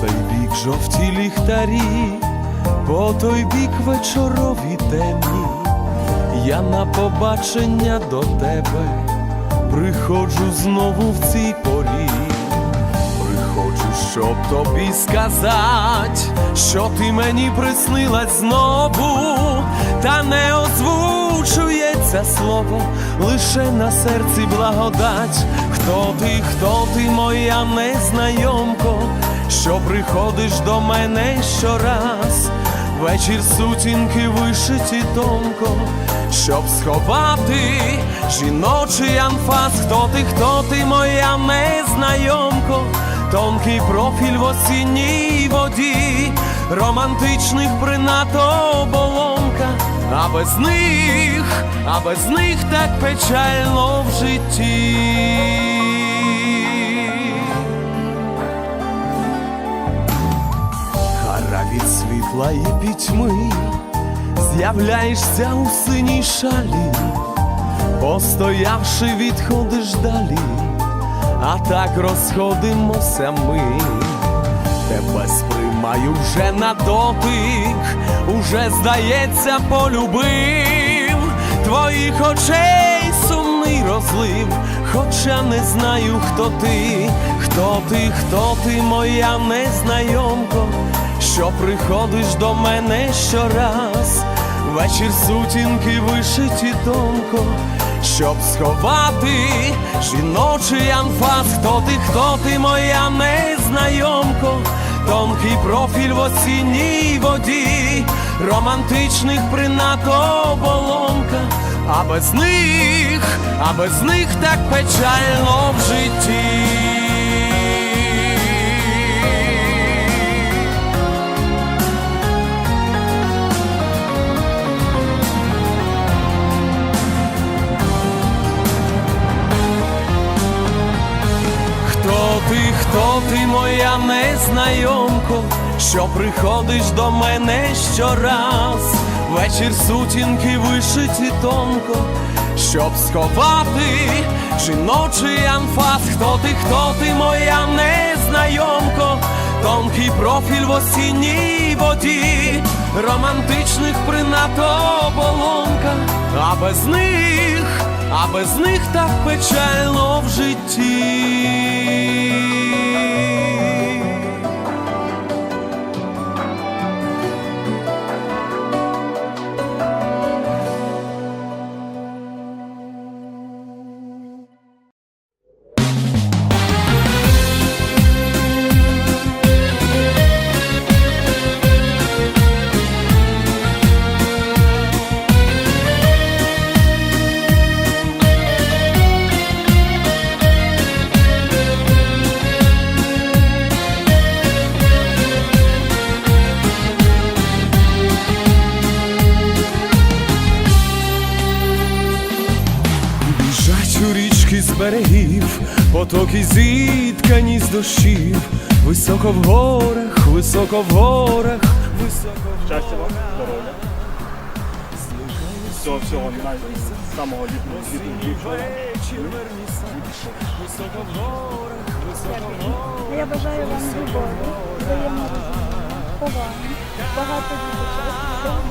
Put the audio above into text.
цей бік жовті ліхтарі, по той бік вечорові темні. Я на побачення до тебе приходжу знову в цій порі. Приходжу, щоб тобі сказать, що ти мені приснилась знову, та не озвучується слово, лише на серці благодать. Хто ти, хто ти, моя незнайомко, що приходиш до мене щораз, вечір сутінки вишиті тонко, щоб сховати жіночий анфас. Хто ти, хто ти, моя незнайомко, тонкий профіль в осінній воді, романтичних принад оболонка, а без них, а без них так печально в житті. Світла і пітьми, з'являєшся у синій шалі, постоявши, відходиш далі, а так розходимося ми. Тебе сприймаю вже на дотик, уже здається, полюбив. Твоїх очей сумний розлив, хоча не знаю, хто ти, хто ти, хто ти, моя незнайомко, що приходиш до мене щораз, вечір сутінки вишиті тонко, щоб сховати жіночий анфас, хто ти, хто ти, моя незнайомко, тонкий профіль в осінній воді, романтичних принад оболонка, а без них, а без них так печально в житті. Хто ти, моя незнайомко, що приходиш до мене щораз, вечір сутінки вишиті тонко, щоб сховати жіночий анфас, хто ти, хто ти, моя незнайомко, тонкий профіль в осінній воді, романтичних принад оболонка, а без них, а без них так печально в житті. Річки з берегів, потоки зіткані з дощів, високо в горах, високо в горах, високо в Щастя вам, здоров'я. Всього всього самого літнього високо в горах, високо в горах. Я бажаю вам любові, розуміння, поваги, багато діточок, всього